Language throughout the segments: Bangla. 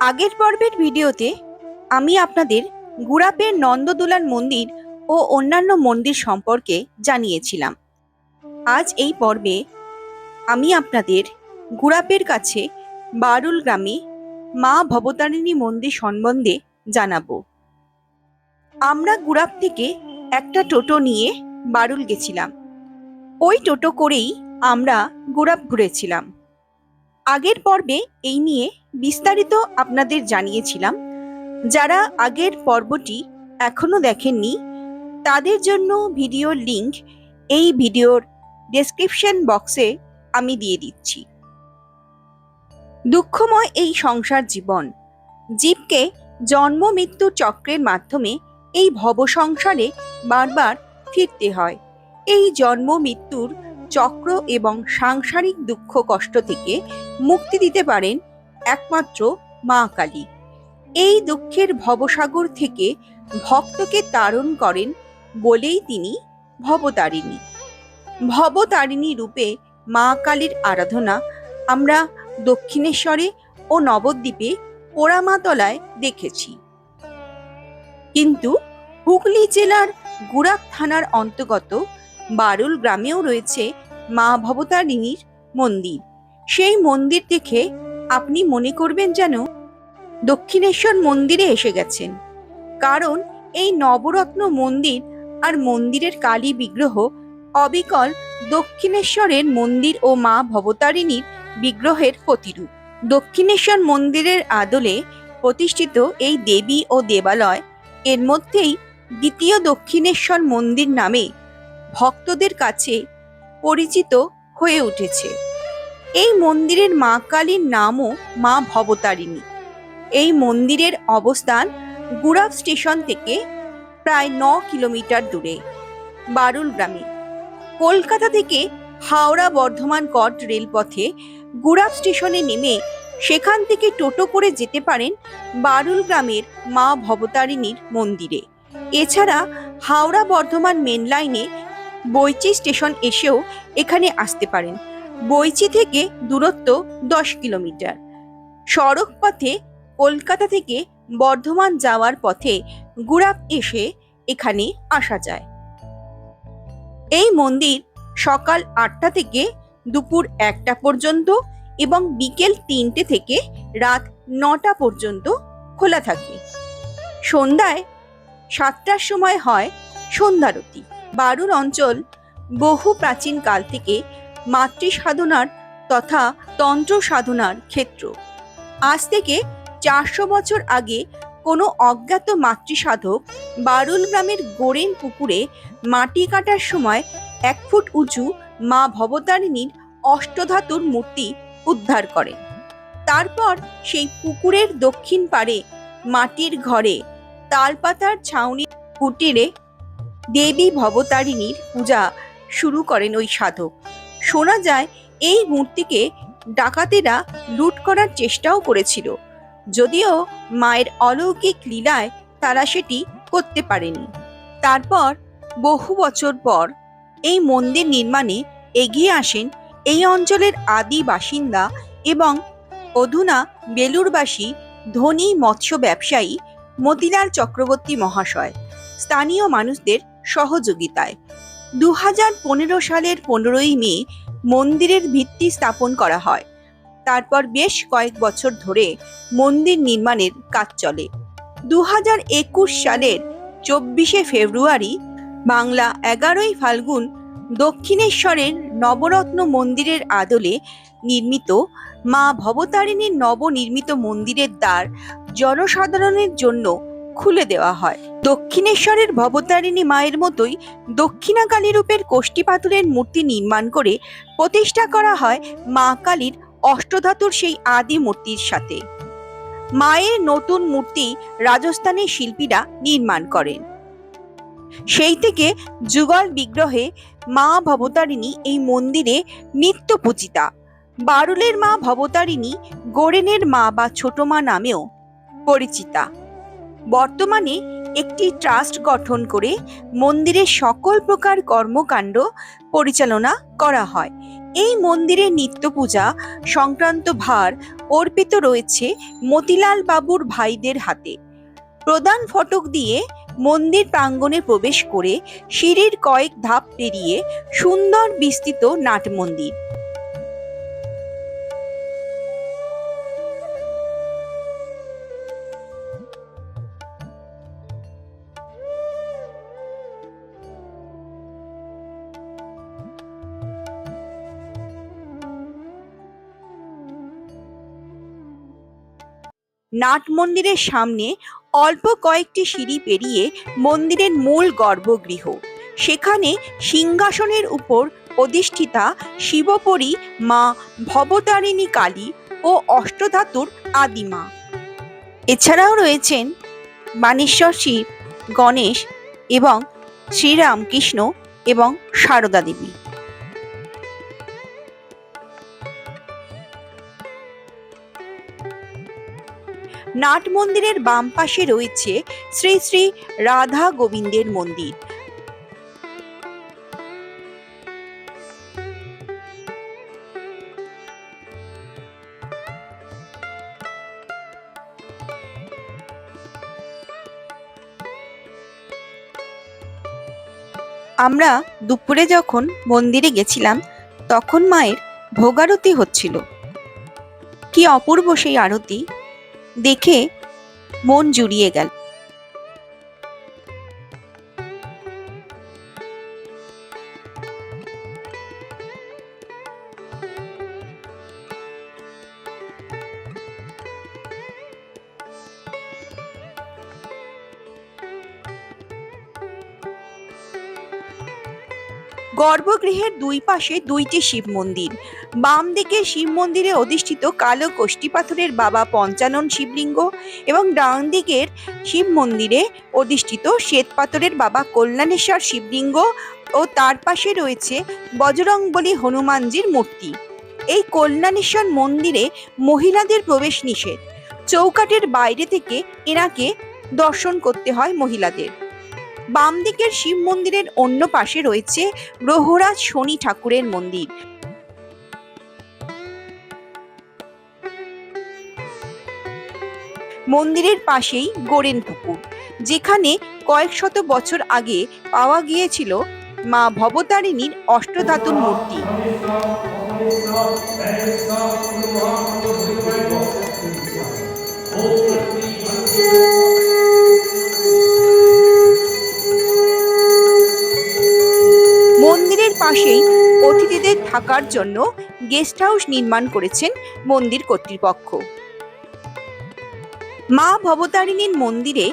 আগের পর্বের ভিডিওতে আমি আপনাদের গুড়াপের নন্দদোলান মন্দির ও অন্যান্য মন্দির সম্পর্কে জানিয়েছিলাম। আজ এই পর্বে আমি আপনাদের গুড়াপের কাছে বারুল গ্রামে মা ভবতারিণী মন্দির সম্বন্ধে জানাব। আমরা গুড়াপ থেকে একটা টোটো নিয়ে বারুল গেছিলাম। ওই টোটো করেই আমরা গুড়াপ ঘুরেছিলাম। আগের পর্বে এই নিয়ে বিস্তারিত আপনাদের জানিয়েছিলাম। যারা আগের পর্বটি এখনও দেখেননি, তাদের জন্য ভিডিওর লিংক এই ভিডিওর ডেসক্রিপশন বক্সে আমি দিয়ে দিচ্ছি। দুঃখময় এই সংসার জীবন, জীবকে জন্ম মৃত্যু চক্রের মাধ্যমে এই ভব সংসারে বারবার ফিরতে হয়। এই জন্ম মৃত্যুর চক্র এবং সাংসারিক দুঃখ কষ্ট থেকে মুক্তি দিতে পারেন একমাত্র মা কালী। এই দুঃখের ভবসাগর থেকে ভক্তকে তারণ করেন বলেই তিনি ভবতারিণী। ভবতারিণী রূপে মা কালীর আরাধনা আমরা দক্ষিণেশ্বরে ও নবদ্বীপে পোড়ামাতলায় দেখেছি। কিন্তু হুগলি জেলার গুড়াপ থানার অন্তর্গত বারুল গ্রামেও রয়েছে মা ভবতারিণীর মন্দির। সেই মন্দির দেখে আপনি মনে করবেন যেন দক্ষিণেশ্বর মন্দিরে এসে গেছেন। কারণ এই নবরত্ন মন্দির আর মন্দিরের কালী বিগ্রহ অবিকল দক্ষিণেশ্বরের মন্দির ও মা ভবতারিণীর বিগ্রহের প্রতিরূপ। দক্ষিণেশ্বর মন্দিরের আদলে প্রতিষ্ঠিত এই দেবী ও দেবালয় এর মধ্যেই দ্বিতীয় দক্ষিণেশ্বর মন্দির নামে ভক্তদের কাছে পরিচিত হয়ে উঠেছে। এই মন্দিরের মা কালীর নামও মা ভবতারিণী। এই মন্দিরের অবস্থান গুড়াব স্টেশন থেকে প্রায় ন কিলোমিটার দূরে, বারুল গ্রামে। কলকাতা থেকে হাওড়া বর্ধমান কট রেলপথে গুড়াব স্টেশনে নেমে সেখান থেকে টোটো করে যেতে পারেন বারুল গ্রামের মা ভবতারিণীর মন্দিরে। এছাড়া হাওড়া বর্ধমান মেন লাইনে বইচি স্টেশন এসেও এখানে আসতে পারেন। বইচি থেকে দূরত্ব দশ কিলোমিটার। সড়ক পথে কলকাতা থেকে বর্ধমান যাওয়ার পথে গুড়াপ এসে এখানে আসা যায়। এই মন্দির সকাল আটটা থেকে দুপুর একটা পর্যন্ত এবং বিকেল তিনটে থেকে রাত নটা পর্যন্ত খোলা থাকে। সন্ধ্যায় সাতটার সময় হয় সন্ধ্যারতি বারুর অঞ্চল বহু প্রাচীন কাল থেকে মাতৃ সাধনার তথা তন্ত্র সাধনার ক্ষেত্র। আজ থেকে চারশো বছর আগে কোনো অজ্ঞাত মাতৃসাধক বারুল গ্রামের গোরেন পুকুরে মাটি কাটার সময় এক ফুট উঁচু মা ভবতারিণীর অষ্টধাতুর মূর্তি উদ্ধার করেন। তারপর সেই পুকুরের দক্ষিণ পাড়ে মাটির ঘরে তালপাতার ছাউনি কুটিরে দেবী ভবতারিণীর পূজা শুরু করেন ওই সাধক। শোনা যায়, এই মূর্তিকে ডাকাতেরা লুট করার চেষ্টাও করেছিল। যদিও মায়ের অলৌকিক লীলায় তারা সেটি করতে পারেনি। তারপর বহু বছর পর এই মন্দির নির্মাণে এগিয়ে আসেন এই অঞ্চলের আদি বাসিন্দা এবং অধুনা বেলুরবাসী ধনী মৎস্য ব্যবসায়ী মতিলাল চক্রবর্তী মহাশয়। স্থানীয় মানুষদের সহযোগিতায়। দু হাজার পনেরো সালের পনেরোই মে মন্দিরের ভিত্তি স্থাপন করা হয়। তারপর বেশ কয়েক বছর ধরে মন্দির নির্মাণের কাজ চলে। দু একুশ সালের চব্বিশে ফেব্রুয়ারি বাংলা এগারোই ফাল্গুন দক্ষিণেশ্বরের নবরত্ন মন্দিরের আদলে নির্মিত মা ভবতারিণীর নবনির্মিত মন্দিরের দ্বার জনসাধারণের জন্য খুলে দেওয়া হয়। দক্ষিণেশ্বরের ভবতারিণী মায়ের মতোই দক্ষিণাকালী রূপের কোষ্ঠী পাথরের মূর্তি নির্মাণ করে প্রতিষ্ঠা করা হয় মা কালীর অষ্টধাতুর সেই আদি মূর্তির সাথে। মায়ের নতুন মূর্তি রাজস্থানের শিল্পীরা নির্মাণ করেন। সেই থেকে যুগল বিগ্রহে মা ভবতারিণী এই মন্দিরে নিত্য পূজিতা। বারুলের মা ভবতারিণী গোরেনের মা বা ছোট মা নামেও পরিচিতা। বর্তমানে একটি ট্রাস্ট গঠন করে মন্দিরের সকল প্রকার কর্মকাণ্ড পরিচালনা করা হয়। এই মন্দিরের নিত্য পূজা সংক্রান্ত ভার অর্পিত রয়েছে মতিলাল বাবুর ভাইদের হাতে। প্রধান ফটক দিয়ে মন্দির প্রাঙ্গণে প্রবেশ করে সিঁড়ির কয়েক ধাপ পেরিয়ে সুন্দর বিস্তৃত নাট মন্দির। নাট মন্দিরের সামনে অল্প কয়েকটি সিঁড়ি পেরিয়ে মন্দিরের মূল গর্ভগৃহ। সেখানে সিংহাসনের উপর অধিষ্ঠিতা শিবপরী, মা ভবতারিণী কালী ও অষ্টধাতুর আদিমা। এছাড়াও রয়েছেন বানেশ্বর শিব, গণেশ এবং শ্রীরামকৃষ্ণ এবং সারদা দেবী নাট মন্দিরের বাম পাশে রয়েছে শ্রী শ্রী রাধা গোবিন্দের মন্দির। আমরা দুপুরে যখন মন্দিরে গেছিলাম, তখন মায়ের ভোগারতি হচ্ছিল। কি অপূর্ব সেই আরতি! দেখে মন জুড়িয়ে গেল। গর্ভগৃহের দুই পাশে দুইটি শিব মন্দির। বাম দিকে শিব মন্দিরে অধিষ্ঠিত কালো কোষ্ঠী পাথরের বাবা পঞ্চানন শিবলিঙ্গ এবং ডান দিকের শিব মন্দিরে অধিষ্ঠিত শ্বেত পাথরের বাবা কল্যাণেশ্বর শিবলিঙ্গ ও তার পাশে রয়েছে বজরংবলী হনুমানজির মূর্তি। এই কল্যাণেশ্বর মন্দিরে মহিলাদের প্রবেশ নিষেধ। চৌকাটের বাইরে থেকে এনাকে দর্শন করতে হয় মহিলাদের। বাম দিকের শিব মন্দিরের অন্য পাশে রয়েছে গ্রহরাজ শনি ঠাকুরের মন্দির। মন্দিরের পাশেই গোরেন পুকুর যেখানে কয়েক শত বছর আগে পাওয়া গিয়েছিল মা ভবতারিণীর অষ্টধাতুর মূর্তি। থাকার জন্য গেস্ট হাউস নির্মাণ করেছেন মন্দির কর্তৃপক্ষ। মা ভবতারিণীর মন্দিরে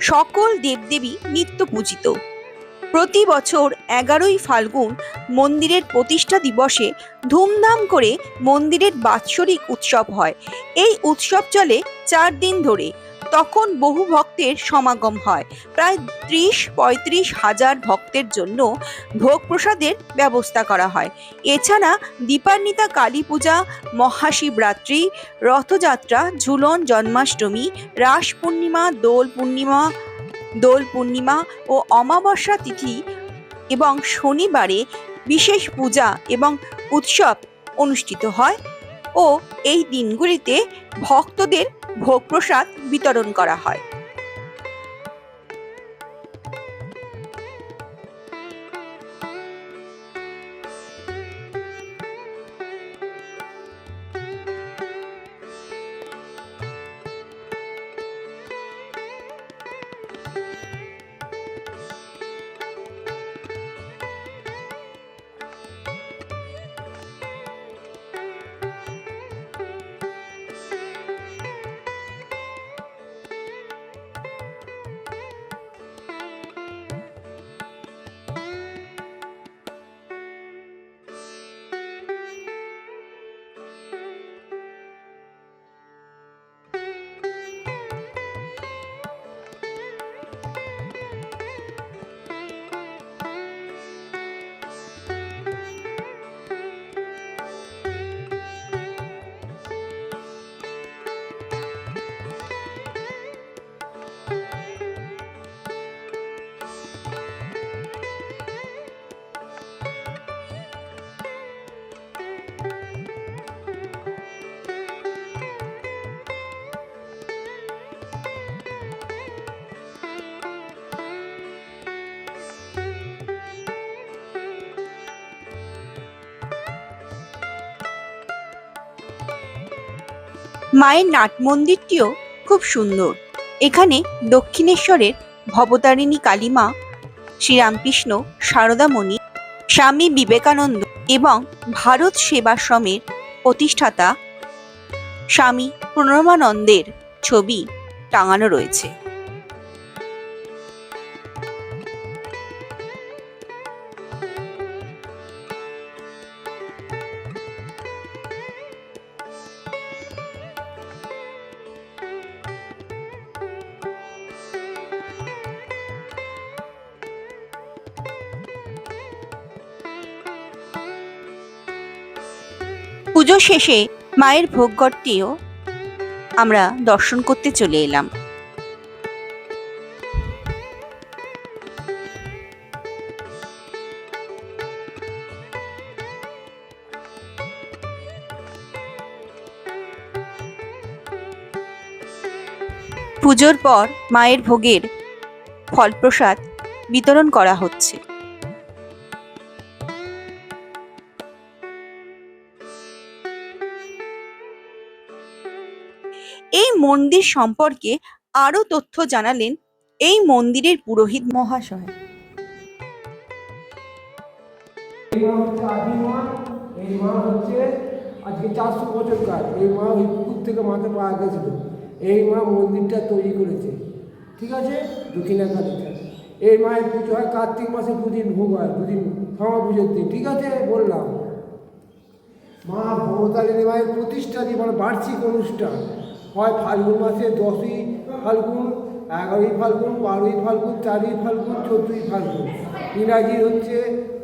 সকল দেবদেবী নিত্য পূজিত। প্রতি বছর এগারোই ফাল্গুন মন্দিরের প্রতিষ্ঠা দিবসে ধুমধাম করে মন্দিরের বাৎসরিক উৎসব হয়। এই উৎসব চলে চার দিন ধরে। তখন বহু ভক্তের সমাগম হয়। প্রায় ত্রিশ পঁয়ত্রিশ হাজার ভক্তের জন্য ভোগ প্রসাদের ব্যবস্থা করা হয়। এছাড়া দীপান্বিতা কালী পূজা, মহাশিবরাত্রি, রথযাত্রা, ঝুলন জন্মাষ্টমী, রাস পূর্ণিমা, দোল পূর্ণিমা দোল পূর্ণিমা ও অমাবস্যা তিথি এবং শনিবারে বিশেষ পূজা এবং উৎসব অনুষ্ঠিত হয়। ও এই দিনগুলিতে ভক্তদের ভোগ প্রসাদ বিতরণ করা হয়। মায়ের নাট মন্দিরটিও খুব সুন্দর। এখানে দক্ষিণেশ্বরের ভবতারিণী কালীমা, শ্রীরামকৃষ্ণ শারদামণি স্বামী বিবেকানন্দ এবং ভারত সেবাশ্রমের প্রতিষ্ঠাতা স্বামী প্রণমানন্দের ছবি টাঙানো রয়েছে। পুজো শেষে মায়ের ভোগঘরটিও আমরা দর্শন করতে চলে এলাম। পুজোর পর মায়ের ভোগের ফলপ্রসাদ বিতরণ করা হচ্ছে। মন্দির সম্পর্কে আরও তথ্য জানালেন এই মন্দিরের পুরোহিত মহাশয়। এই মা হচ্ছে আজকে চারশো বছরকার এই মা পুকুর থেকে মাকে পাওয়া গেছিল, এই মা মন্দিরটা তৈরি করেছে, ঠিক আছে? দক্ষিণাকালীতে এই মায়ের পুজো হয় কার্তিক মাসে দুদিন ভোগ হয়, দুদিন ক্ষমা পুজোর দিন, ঠিক আছে? বললাম। মা ভবতারিণী মায়ের প্রতিষ্ঠা দিয়ে বার্ষিক অনুষ্ঠান। হয় ফাল্গুন মাসে দশই ফাল্গুন এগারোই ফাল্গুন বারোই ফাল্গুন চারই ফাল্গুন চোদ্দোই ফাল্গুন। ইংরাজি হচ্ছে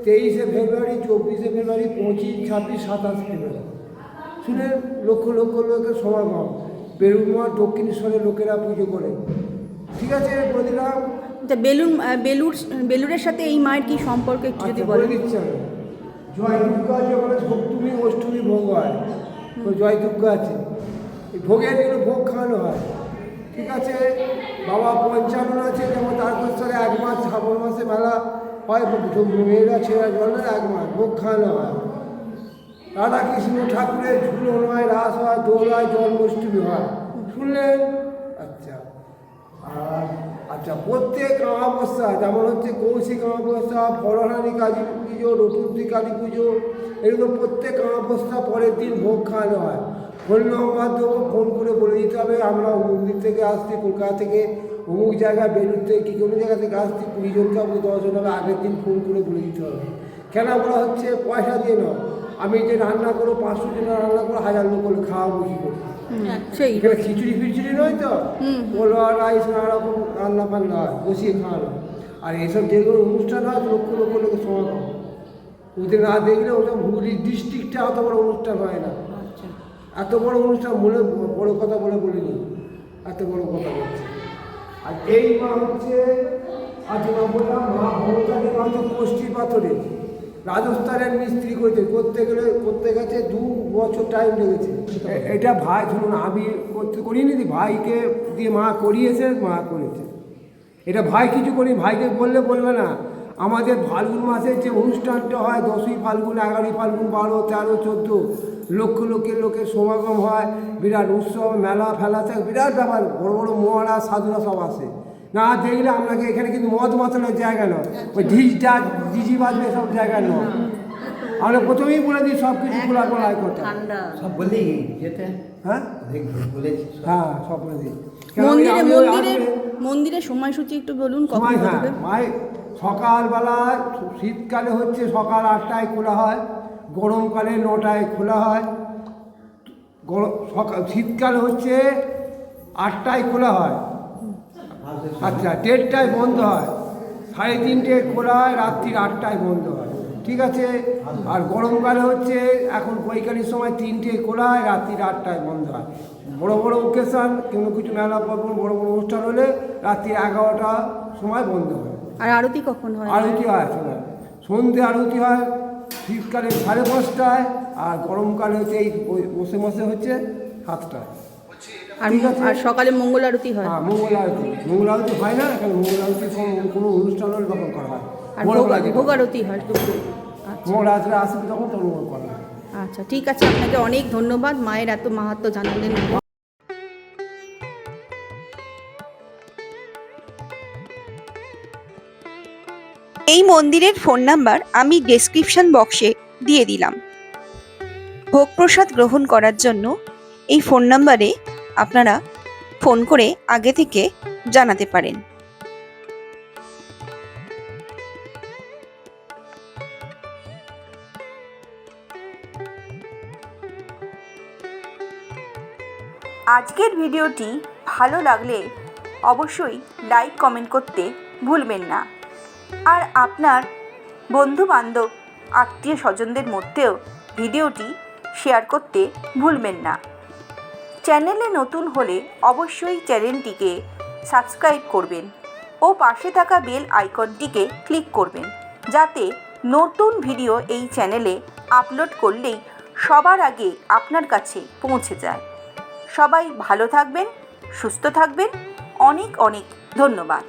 তেইশে ফেব্রুয়ারি চব্বিশে ফেব্রুয়ারি পঁচিশ ছাব্বিশ সাতাশ ফেব্রুয়ারি। শুনে লক্ষ লক্ষ লোকের সমাগম। বেরুমা দক্ষিণেশ্বরের লোকেরা পুজো করে। ঠিক আছে বলে দিলাম বেলুন বেলুর বেলুরের সাথে এই মায়ের কি সম্পর্ক একটু যদি আচ্ছা, বলে দিচ্ছি জয় দুর্গা যখন সপ্তমী অষ্টমী ভোগ হয়। তো জয় দুর্গা আছে। ভোগের জন্য ভোগ খাওয়ানো হয়। ঠিক আছে? বাবা পঞ্চানন আছে, যেমন তারকেশ্বরে এক মাস, শ্রাবণ মাসে মেলা হয় মেয়েরা ছেঁড়া জলের এক মাস ভোগ খাওয়ানো হয়। রাধা কৃষ্ণ ঠাকুরের ঝুলন হয় রাস হয়, দোল হয়, জন্মাষ্টমী হয়। শুনলেন? আচ্ছা। আর আচ্ছা প্রত্যেক অমাবস্যা, যেমন হচ্ছে কৌশিক অমাবস্যা ফলহানি কালী পুজো রতুর্থী কালী পুজো এগুলো প্রত্যেক অমাবস্যা পরের দিন ভোগ খাওয়ানো হয়। নম্বর ফোন করে বলে দিতে হবে আমরা অমুক দিক থেকে আসছি কলকাতা থেকে অমুক জায়গায় বেলুর থেকে কি কোনো জায়গা থেকে আসছি কুড়ি জনকে আমাকে দশজন হবে আগের দিন ফোন করে বলে দিতে হবে। কেন বলা হচ্ছে পয়সা দিয়ে নাও। আমি যে রান্না করো পাঁচশো জন রান্না করো হাজার লোক করে খাওয়াবো কী করে? সেই এখানে খিচুড়ি ফিচুড়ি নয় তো? পোলোয়া রাইস নানা রকম রান্না বান্না হয় বসিয়ে খাওয়ানো। আর এইসব যেগুলো অনুষ্ঠান হয় লক্ষ লক্ষ লোকের সমাগম। ওদের না দেখলে ওটা হুগলি ডিস্ট্রিক্টে অত বড় অনুষ্ঠান হয় না। এত বড় অনুষ্ঠান বলে, বড় কথা বলে বলিনি। এত বড় কথা বলছে। আর এই মা হচ্ছে আজ মা বললাম মা ভবতারী মা হচ্ছে পাথরে। রাজস্থানের মিস্ত্রি করেছে। করতে গেলে করতে গেছে দু বছর টাইম লেগেছে। এটা ভাই, শুনুন, আমি করতে করিনি ভাইকে দিয়ে মা করিয়েছে, মা করেছে। এটা ভাই কিছু করি ভাইকে বললে বলবে না। আমাদের ফাল্গুন মাসের যে অনুষ্ঠানটা হয়, দশই ফাল্গুন, এগারোই ফাল্গুন, বারো, তেরো, চোদ্দ লক্ষ লক্ষের লোকের সমাগম হয় বিরাট উৎসব মেলা ফেলা থাকে বিরাট ব্যাপার বড় বড় মহারা সাধুরা সব আসে। না দেখলে আপনাকে এখানে কিন্তু মদ মাতানোর জায়গা নয় ওই ঢিস ডাক ডিজি বাজবে সব জায়গা নয়। আমরা প্রথমেই বলে দিই সব কিছু খোলা খোলাই করতে সব বলি যেতে হ্যাঁ। হ্যাঁ সব বলে দিই। মন্দিরে আমি মন্দিরের সময়সূচি একটু বলুন কখন হ্যাঁ হবে সকালবেলা শীতকালে হচ্ছে সকাল আটটায় খোলা হয়। গরমকালে নটায় খোলা হয়। গরম সকাল শীতকাল হচ্ছে আটটায় খোলা হয়। আচ্ছা দেড়টায় বন্ধ হয়। সাড়ে তিনটে খোলা হয় রাত্রির আটটায় বন্ধ হয়। ঠিক আছে? আর গরমকালে হচ্ছে এখন বৈকালির সময় তিনটে খোলা হয় রাত্রির আটটায় বন্ধ হয়। বড় বড় ওকেশান কোনো কিছু মেলা পার্বণ বড় বড় অনুষ্ঠান হলে রাত্রি এগারোটা সময় বন্ধ হয়। আর আরতি কখন হয়? আরতি হয় শোনা। সন্ধে আরতি হয় শীতকালে সাড়ে পাঁচটায় আর গরমকালে হচ্ছে এই বসে বসে হচ্ছে সাতটায়। আর সকালে মঙ্গল আরতি হয়। হ্যাঁ মঙ্গল আরতি। মঙ্গল আরতি হয় না এখানে মঙ্গল আরতি কোনো- কোনো অনুষ্ঠান হলে তখন করা হয় আর ভোগ- আরতি হয় দুপুরে। আচ্ছা। মঙ্গল আসবে তখন তখন করা হয় আচ্ছা ঠিক আছে আপনাকে অনেক ধন্যবাদ। মায়ের এত মাহাত্ম জানালেন। এই মন্দিরের ফোন নাম্বার আমি ডেসক্রিপশন বক্সে দিয়ে দিলাম। ভোগ প্রসাদ গ্রহণ করার জন্য এই ফোন নাম্বারে আপনারা ফোন করে আগে থেকে জানাতে পারেন। আজকের ভিডিওটি ভালো লাগলে অবশ্যই লাইক কমেন্ট করতে ভুলবেন না। আর আপনার বন্ধু বান্ধব আত্মীয় স্বজনদের মধ্যেও ভিডিওটি শেয়ার করতে ভুলবেন না। চ্যানেলে নতুন হলে অবশ্যই চ্যানেলটিকে সাবস্ক্রাইব করবেন ও পাশে থাকা বেল আইকনটিকে ক্লিক করবেন যাতে নতুন ভিডিও এই চ্যানেলে আপলোড করলেই সবার আগে আপনার কাছে পৌঁছে যায়। সবাই ভালো থাকবেন, সুস্থ থাকবেন। অনেক অনেক ধন্যবাদ।